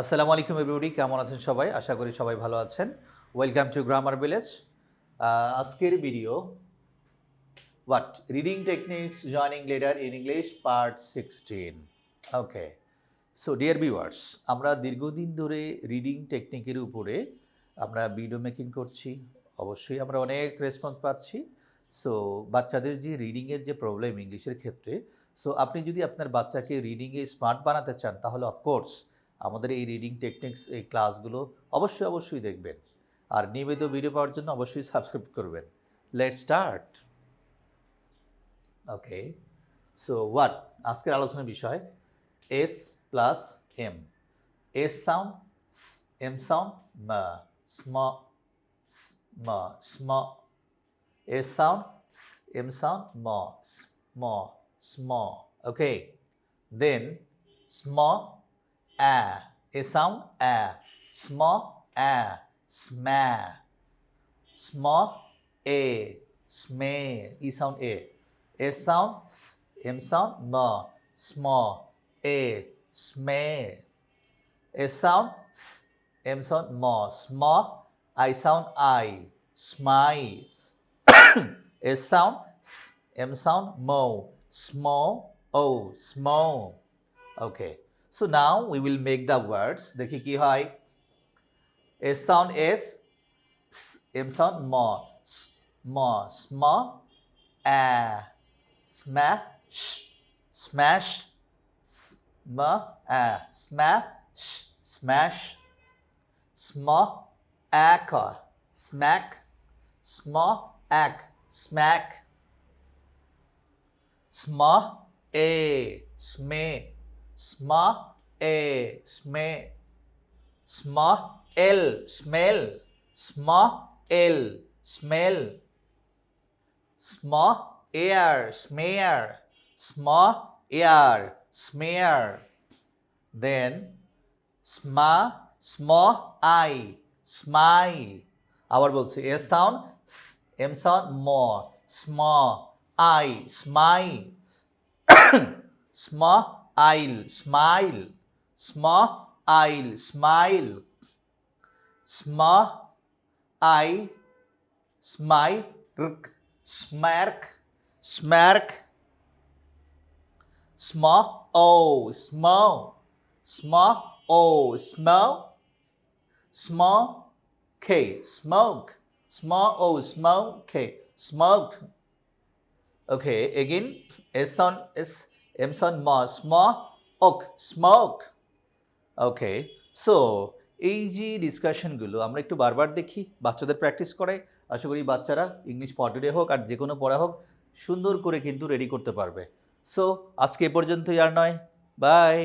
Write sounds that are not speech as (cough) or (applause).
আসসালামু আলাইকুম এভরিবডি কেমন আছেন সবাই? আশা করি সবাই ভালো আছেন। ওয়েলকাম টু গ্রামার ভিলেজ আজকের video what reading techniques joining letter in English part sixteen okay so dear viewers আমরা দীর্ঘদিন ধরে রিডিং টেকনিকের উপরে আমরা ভিডিও মেকিং করছি। অবশ্যই আমরা অনেক রেসপন্স পাচ্ছি। সো বাচ্চাদের যে রিডিংয়ের যে প্রবলেম ইংলিশের ক্ষেত্রে সো আপনি যদি আপনার বাচ্চাকে রিডিংয়ে স্মার্ট বানাতে চান, তাহলে অফকোর্স আমাদের এই রিডিং টেকনিক্স এই ক্লাসগুলো অবশ্যই অবশ্যই দেখবেন। আর নিয়মিত ভিডিও পাওয়ার জন্য অবশ্যই সাবস্ক্রাইব করবেন। Let start okay so what আজকের আলোচনার বিষয় S plus M S sound M sound ম স্ম স্ম স্ম এস সাউন্ড এম সাউন্ড ম স্ম স্ম ওকে দেন স্ম a, a sound a, small a, sma, small a, sme, e sound a, a sound s, m sound m, small a, sme, a sound s, m sound m, small, i sound i, smile, (coughs) a sound s, m sound mo, small, o, small. Okay. So now we will make the words. দেখি কি হয় S sound S, S, M sound M, S, M, sm, a, smash, smash, sm, a, smash, smash, sm, ack, smack, sm, ack, smack, sm, a, sme, sma a sme sma l smell sma l smell sma air smear sma air smear then sma sma i smile আবার বলছি a sound M sound ম স্ম I smile স্ম আইল smile স্ম আইল smile স্ম I smile স্ম্যার্ক স্ম্যার্ক sm o small. Sm o oh, small. Oh, small k smoke. Small Oh, smoke. k smoked okay again s on s. এমসন ম স্ম ওক স্মক ওকে সো এই যে ডিসকাশনগুলো আমরা একটু বারবার দেখি, বাচ্চাদের প্র্যাকটিস করে, আশা করি বাচ্চারা ইংলিশ পটেডে হোক আর যে কোনো পড়া হোক, সুন্দর করে কিন্তু রেডি করতে পারবে। সো আজকে এ পর্যন্তই আর নয়। বাই